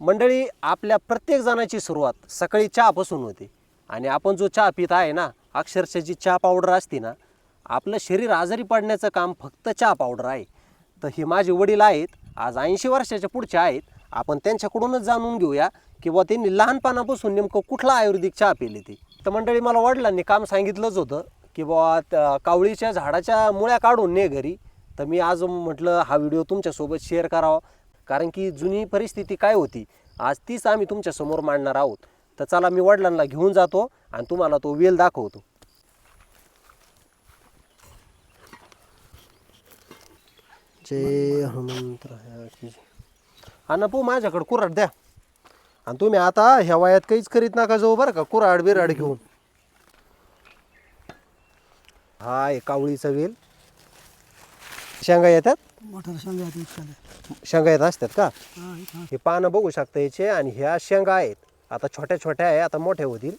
मंडळी आपल्या प्रत्येक जणाची सुरुवात सकाळी चहापासून होते. आणि आपण जो चहा पित आहे ना अक्षरशः जी चहा पावडर असते ना आपलं शरीर आजारी पडण्याचं काम फक्त चहा पावडर आहे. तर हे माझे वडील आहेत आज ऐंशी वर्षाच्या पुढच्या आहेत. आपण त्यांच्याकडूनच जाणून घेऊया की बुवा त्यांनी लहानपणापासून नेमकं कुठला आयुर्वेदिक चहा पिली ती. तर मंडळी मला वडिलांनी काम सांगितलंच होतं की बुवा त्या कावळीच्या झाडाच्या मुळ्या काढून ने घरी. तर मी आज म्हटलं हा व्हिडिओ तुमच्यासोबत शेअर करावा. कारण की जुनी परिस्थिती काय होती? आज तीच आम्ही तुमच्यासमोर मांडणार आहोत. तर चला मी वडिलांना घेऊन जातो आणि तुम्हाला तो वेल दाखवतो. जय हनुमंत राया की जय. अण्णा पो माझ्याकडे कुऱ्हाड द्या. आणि तुम्ही आता ह्या वयात काहीच करीत नका जाऊ बरं का कुऱ्हाड बिराड घेऊन. हा आहे कावळीचा वेल. शेंगा येतात? मोठ्या शेंगा इतकाले शेंगा येत असतात का? हा इथं हे. पानं बघू शकता याचे आणि ह्या शेंगा आहेत. आता छोट्या छोट्या आहे आता मोठ्या होतील.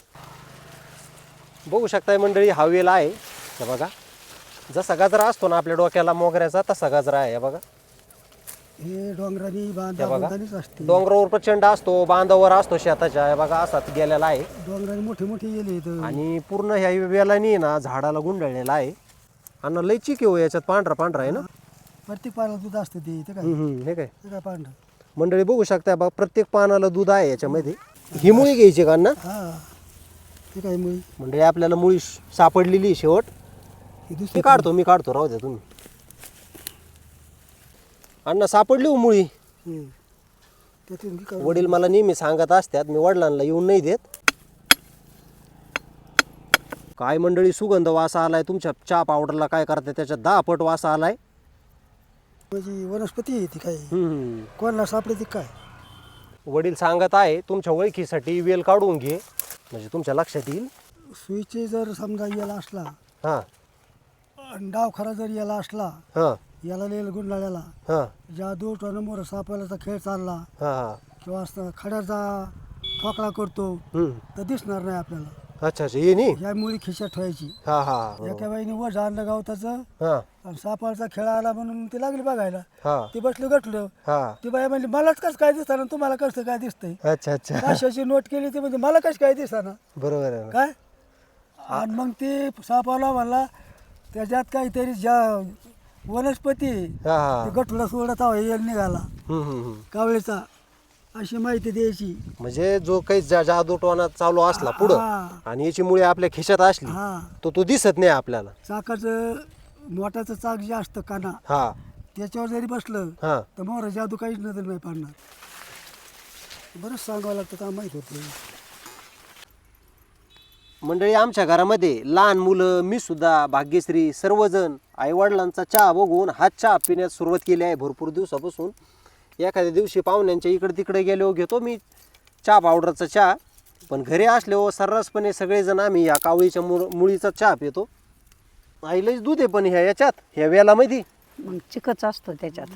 बघू शकताय मंडळी हा वेल आहे. हे बघा. जसा गजरा असतो ना आपल्या डोक्याला मोगऱ्याचा तसा गजरा आहे हे बघा. हे डोंगरानी हे बांधा बघा. बांधानीच असते. डोंगरावर प्रचंड असतो बांधावर असतो शेताच्या हे बघा असाच गेलेला आहे. डोंगराने मोठे मोठे गेले इथं आणि पूर्ण ह्या वेलानी ना झाडाला गुंडळलेला आहे. आणि लय चिकी हो याच्यात पांढरा पांढरा आहे ना? प्रत्येक पाण्याला दूध असतं ते ते काय? हम्म, हम्म, हे काय? ते काय पांढरं? मंडळी बघू शकता बा प्रत्येक पानाला दूध आहे याच्यामध्ये. ही मुळी घ्यायची का ना हा ते काय मुळी? मंडळी आपल्याला मुळी श- सापडलेली आहे शेवट. हे मी दुसरी काढतो मी काढतो राहू द्या तुम्ही. अण्णा सापडली हो मुळी. हम्म. त्यातून वडील मला नेहमी सांगत असतात मी वडिलांना येऊन नाही देत. काय मंडळी सुगंध वास आलाय तुमच्या चहा पावडरला काय करते त्याच्यात दहा पट वास आलाय. म्हणजे वनस्पती आहे ती काय हम्म. कोणाला सापडे ती काय? वडील सांगत आहे तुमच्या ओळखीसाठी वेल काढून घे. म्हणजे तुमच्या लक्षात येईल. सुईचे जर समजा याला असला हां. आणि डाव खरा जर याला असला हां. याला लिहिलं गुंडाळ्याला हां. जादू टोनमोर सापायलाचा खेळ चालला हां हां. किंवा असं खड्याचा ठोकळा करतो हम्म. तर दिसणार नाही आपल्याला. अच्छा अच्छा. ये नी या मुळी खिशात ठेवायची. हां हां. एका बाईने वर आणलं गावताचं. हां. आणि सापाळचा खेळ आला म्हणून ते लागली बघायला. हां. ते बसलं गटलं. हां. ती बाई म्हणली मलाच कसं काय दिसताना तुम्हाला कसं काय दिसतंय? अच्छा अच्छा. पाचशेची नोट केली ती म्हणजे मला कसं काय दिसताना बरोबर आहे. ना काय? आणि मग ते सापाला म्हणला त्याच्यात काहीतरी ज्या वनस्पती हां हां. ते गटला सोडत आहो येल निघाला. हम्म, हम्म, हम्म. कावळीचा. अशी माहिती द्यायची. म्हणजे जो काही जा- जादूटवाना चालू असला पुढं हा. आणि याची मुळे आपल्या खिशात असली हा. तो तो दिसत नाही आपल्याला. चाकाचं मोठाचं चाक जे असतं काना हा. त्याच्यावर जरी बसलं हा. तर मोर जादू काहीच नजर नाही पाडणार. बरंच सांगावं लागतं का माहीत होतं. मंडळी आमच्या घरामध्ये लहान मुलं मी सुद्धा भाग्यश्री सर्वजण आईवडिलांचा चहा बघून हा चहा पिण्यास सुरुवात केली आहे भरपूर दिवसापासून. एखाद्या दिवशी पाहुण्यांच्या इकडे तिकडे गेलो घेतो मी चहा पावडरचा चहा. पण घरी असल्यावर सर्रासपणे सगळेजण आम्ही या कावळीच्या मुळ मुळीचा चहा पितो. आईलाच दूध आहे पण ह्या याच्यात ह्या वेलामध्ये. मग चिकच असतो त्याच्यात.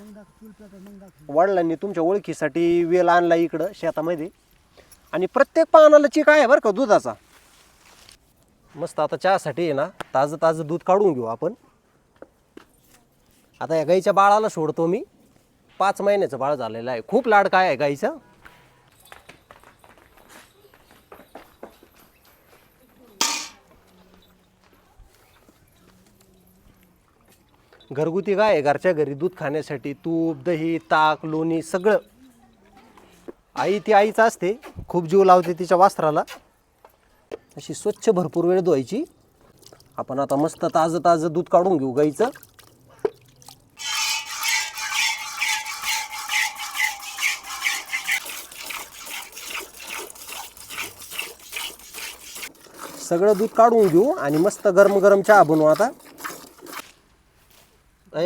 वडिलांनी तुमच्या ओळखीसाठी वेल आणला इकडं शेतामध्ये. आणि प्रत्येक पानाला चिक आहे बरं का दुधाचा. मस्त आता चहासाठी आहे ना ताजं ताजं दूध काढून घेऊ आपण. आता या गाईच्या बाळाला सोडतो मी. पाच महिन्याचं बाळ झालेलं आहे. खूप लाड काय आहे गाईचं? घरगुती गाय आहे घरच्या घरी दूध खाण्यासाठी तूप दही ताक लोणी सगळं. आई ती आईच असते. खूप जीव लावते तिच्या वास्त्राला अशी स्वच्छ भरपूर वेळ धुवायची. आपण आता मस्त ताजं ताजं दूध काढून घेऊ गाईचं. सगळं दूध काढून घेऊ आणि मस्त गरम गरम चहा बनवू आता.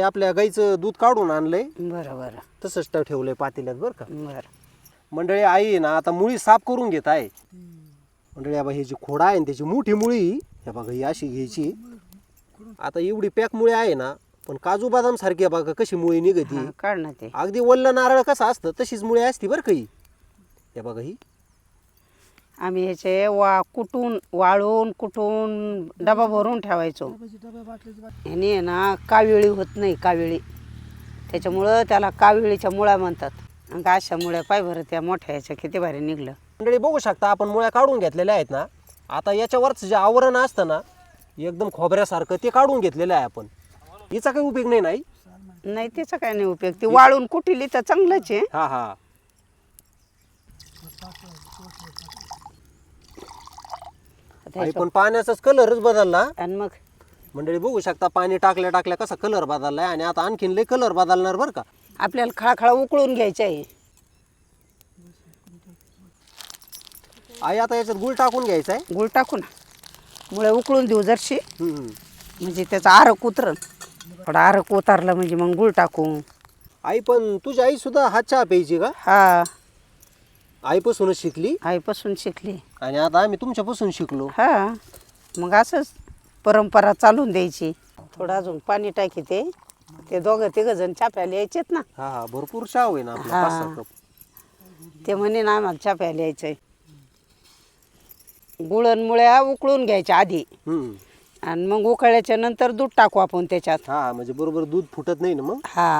आपल्या गाईचं दूध काढून आणलंय. बरं बरं. तसंच ट- ठेवलंय पातेल्यात बरं का. बरं. मंडळी आई आहे ना आता मुळी साफ करून घेत आहे. मंडळी बघा ही जी खोडा आहे ना त्याची मोठी मुळी हे बघा ही अशी घ्यायची. आता एवढी पॅक मुळी आहे ना पण काजू बदाम सारखी बघा कशी मुळी निघती. हा, काढ ना ते. अगदी वल्ल नारळ कसं असतं तशीच मुळी असती बरं का ही. हे बघा ही. आम्ही ह्याचे वा कुटून वाळून कुटून डबा भरून ठेवायचो. ह्याने आहे ना काविळी होत नाही काविळी. त्याच्यामुळं त्याला काविळीच्या मुळा म्हणतात. मग अशामुळे पाय बरं त्या मोठ्या ह्याच्या किती भारी निघलं. मंडळी बघू शकता आपण मुळ्या काढून घेतलेल्या आहेत ना. आता याच्यावरचं जे आवरण असतं ना एकदम खोबऱ्यासारखं ते काढून घेतलेलं आहे आपण. हिचा काही उपयोग नाही नाही नाही त्याचा काय नाही उपयोग. ती वाळून कुठली तर चांगलंच आहे. हा हा. आई पण पाण्याचाच कलरच बदलला. आणि मग? मंडळी बघू शकता पाणी टाकल्या टाकल्या कसा कलर बदललाय आणि आता आणखीन लय कलर बदलणार बरं का? आपल्याला खळाखळा उकळून घ्यायचं आहे. आई आता याच्यात गुळ टाकून घ्यायचा आहे? गुळ टाकू ना. मुळे उकळून देऊ जरशी. हम्म. म्हणजे त्याचा आरक उतरण थोडा आरक उतारलं म्हणजे मग गुळ टाकू. आई पण तुझी आई सुद्धा हा चहा प्यायची का? हा. आईपासूनच शिकली? आईपासून शिकली. आणि आता आम्ही तुमच्यापासून शिकलो. हा मग असंच परंपरा चालून द्यायची. थोडं अजून पाणी टाकी ते. ते दोघं तिघ जण चाप्याला यायचेत ना. हा हा भरपूर आपला हा. पाच सहा कप. ते म्हणे ना आम्हाला चाप्याला यायचंय. गुळणमुळ्या उकळून घ्यायच्या आधी. हम्म. आणि मग उकळल्याच्या नंतर दूध टाकू आपण त्याच्यात. हा म्हणजे बरोबर दूध फुटत नाही ना मग? हा.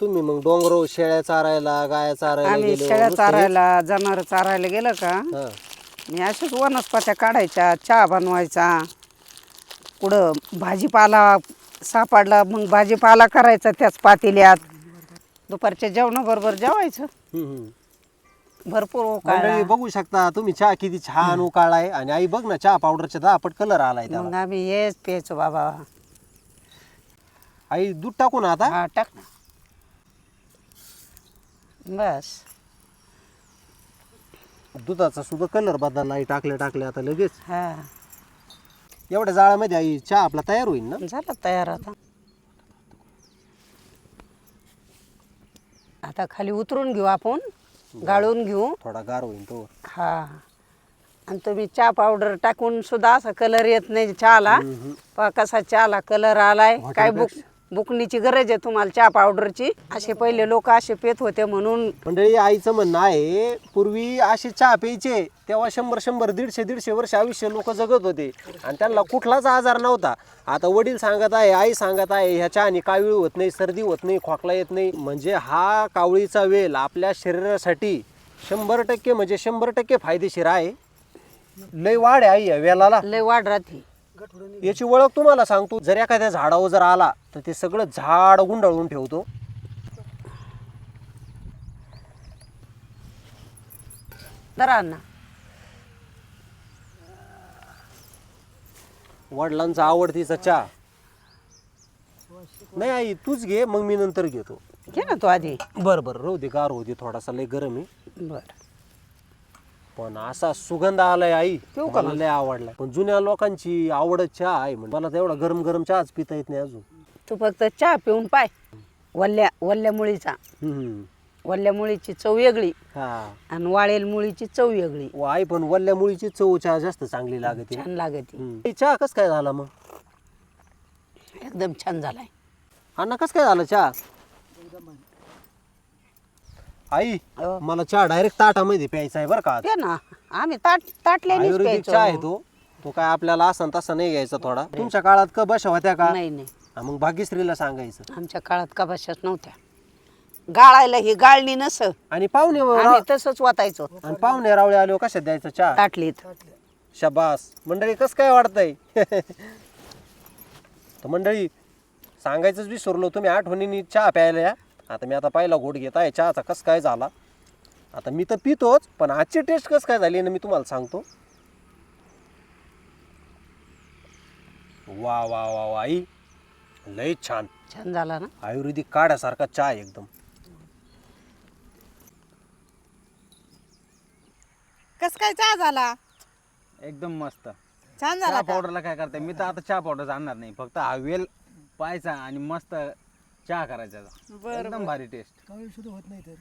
तुम्ही मग डोंगर शेळ्या चारायला गाया चारायला आम्ही गेले शेळ्या चारायला जनावर चारायला गेलं का? हा. मी अशाच वनस्पत्या काढायच्या चहा बनवायचा कुठं भाजीपाला सापडला मग भाजीपाला करायचा त्याच पातेल्यात. दुपारच्या जेवणाबरोबर जेवायचं. हम्म, हम्म. भरपूर उकाळा मंडळी बघू शकता तुम्ही चहा किती छान उकाळलाय. आणि आई बघ ना चहा पावडरच्या दहा पट कलर आलाय मग आम्ही हेच प्यायचो बाबा. आई दूध टाकू ना आता? हा टाक ना. बस. दुधाचा सुद्धा कलर बदलला आई टाकल्या टाकल्या आता लगेच. हा. एवढ्या जाळ्यामध्ये आई चहा आपला तयार होईल ना? झालं तयार आता. आता खाली उतरून घेऊ आपण गाळून घेऊ. थोडा गार होईल तो. हा. आणि तुम्ही चहा पावडर टाकून सुद्धा असा कलर येत नाही चहाला. पहा कसा चहाला कलर आलाय काय बुक बुकणीची गरज आहे तुम्हाला चहा पावडरची. असे पहिले लोक असे पेत होते म्हणून. मंडळी आईचं म्हणणं आहे पूर्वी असे चहा प्यायचे तेव्हा शंभर शंभर दीडशे दीडशे वर्ष आयुष्य लोक जगत होते. आणि त्यांना कुठलाच आजार नव्हता. आता वडील सांगत आहे आई सांगत आहे ह्या चहाने कावीळ होत नाही सर्दी होत नाही खोकला येत नाही. म्हणजे हा कावळीचा वेल आपल्या शरीरासाठी शंभर टक्के म्हणजे शंभर टक्के फायदेशीर आहे. लय वाढ आहे आई या वेलाला. लय वाढ राहते. याची ओळख तुम्हाला सांगतो. जर एखाद्या झाडावर जर आला तर ते सगळं झाड गुंडाळून ठेवतो. वडिलांचा आवडतीचा चहा नाही आई तूच घे मग मी नंतर घेतो. घे ना तू आधी. बरं बरं राहू दे गार होते थोडासा लय गरम आहे. बर. पण असा सुगंध आलाय आई. का मला लय आवडलाय. पण जुन्या लोकांची आवडत चहा आहे म्हणजे मला तर एवढा गरम गरम चहाच पिता येत नाही अजून. तू फक्त चहा पिऊन पाय. वल्ल्या वल्ल्या मुळीचा. हम्म. वल्ल्या मुळीची चव वेगळी. हा. आणि वाळेल मुळीची चव वेगळी. व आई पण वल्ल्या मुळीची चव चहा जास्त चांगली लागते. छान लागते. हम्म. हे चहा कस काय झाला मग? एकदम छान झालाय. अण्णा कस काय झालं चहा? आई हो. मला चहा डायरेक्ट ताटामध्ये प्यायचा आहे बरं का आज. ते ना. आम्ही ताट ताटल्यानेच आयुर्वेदिक चहा आहे प्यायचो तो. तो काय आपल्याला असन तसा नाही घ्यायचा थोडा. तुमच्या काळात क बशा होत्या का? नाही नाही. हा, मग भाग्यश्रीला सांगायचं. आमच्या काळात कपाशाच नव्हत्या. गाळायला ही गाळणी नस. आणि पाहुणे आम्ही तसंच वाटायचो. आणि पाहुणे रावळे आलो कशात द्यायचं चहा? ताटलीत. शबास. मंडळी कस काय वाटतंय? तर मंडळी सांगायचंच विसरलो. तुम्ही आठवणीने चहा प्यायला या. आता मी आता पहिला घोट घेत आहे चहाचा कस काय झाला? आता मी तर पितोच पण आजची टेस्ट कस काय झाली ना मी तुम्हाला सांगतो. वा वा वा वा आई. लय छान. छान झाला ना? आयुर्वेदिक काढ्यासारखा चहा आहे एकदम. कस काय चहा झाला? एकदम मस्त. छान चहा झाला का? पावडरला काय करते मी तर आता चहा पावडर आणणार नाही. फक्त हा वेल पाहायचा आणि मस्त चहा करायचा. बरं, एकदम भारी टेस्ट काही सुद्धा होत नाही तर.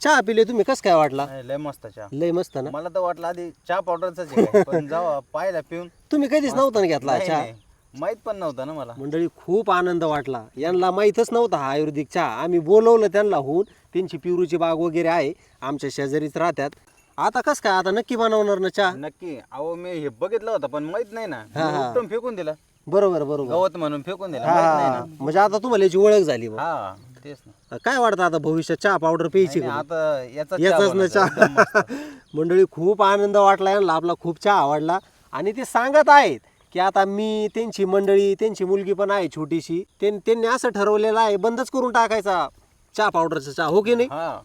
चहा पिले तुम्ही कस काय वाटला? लय मस्त चहा. लय मस्त ना? मला तर वाटलं आधी चहा पावडरचाच काय. पण जेव्हा पाहिला पिऊन. तुम्ही कधीच नव्हता ना घेतला नाही, चहा? नाही. माहीत पण नव्हतं ना मला. मंडळी खूप आनंद वाटला. यांना माहीतच नव्हता हा आयुर्वेदिक चहा. आम्ही बोलवलं त्यांना होऊन त्यांची पिरूची बाग वगैरे आहे आमच्या शेजारीच राहतात. आता कस काय आता नक्की बनवणार ना चहा? नक्की. अहो मी हे बघितलं होतं पण माहीत नाही ना. हा, मी हा. उपटून फेकून दिलं. बरोबर बरोबर. गवत म्हणून फेकून दिलं माहीत नाही हा. म्हणजे आता तुम्हाला याची ओळख झाली ना. हा तेच ना. काय वाटतं आता भविष्यात चहा पावडर प्यायची का? आता याचा याचाच ना चहा. मंडळी खूप आनंद वाटला यांना आपला खूप चहा आवडला. आणि ते सांगत आहेत की आता मी त्यांची मंडळी त्यांची मुलगी पण आहे छोटीशी. त्यां- त्यांनी असं ठरवलेलं आहे बंदच करून टाकायचा चहा पावडरचा चहा हो की नाही? हा.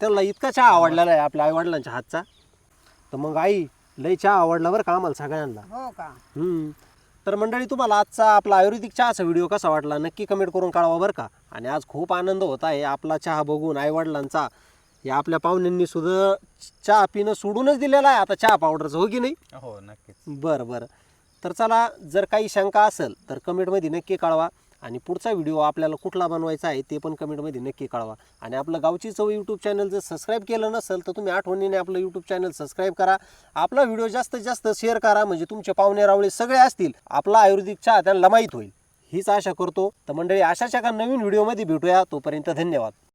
त्यांना इतका चहा आवडलेला आहे आपल्या आई वडिलांच्या हातचा. तर मग आई लय चहा आवडला बरं का आम्हाला सगळ्यांना? हो का? हम्म. तर मंडळी तुम्हाला आजचा आपला आयुर्वेदिक चहाचा व्हिडिओ कसा वाटला नक्की कमेंट करून कळवा बरं का. आणि आज खूप आनंद होत आहे आपला चहा बघून आईवडिलांचा. या आपल्या पाहुण्यांनी सुद्धा चहा पिणं सोडूनच दिलेला आहे. आता चहा पावडरचं हो की नाही? हो नक्कीच. बरं बरं. तर चला जर काही शंका असेल तर कमेंटमध्ये नक्की कळवा. आणि पुढचा व्हिडिओ आपल्याला कुठला बनवायचा आहे ते पण कमेंटमध्ये नक्की कळवा. आणि आपलं गावची चव यूट्यूब चॅनल जर सबस्क्राईब केलं नसेल तर तुम्ही आठवणीने आपलं यूट्यूब चॅनल सबस्क्राईब करा. आपला व्हिडिओ जास्तीत जास्त शेअर करा म्हणजे तुमचे पाहुणे रावळे सगळे असतील. आपला आयुर्वेदिक चहा त्यांना माहीत होईल. हीच आशा करतो. तर मंडळी अशाच एका नवीन व्हिडिओमध्ये भेटूया. तोपर्यंत धन्यवाद.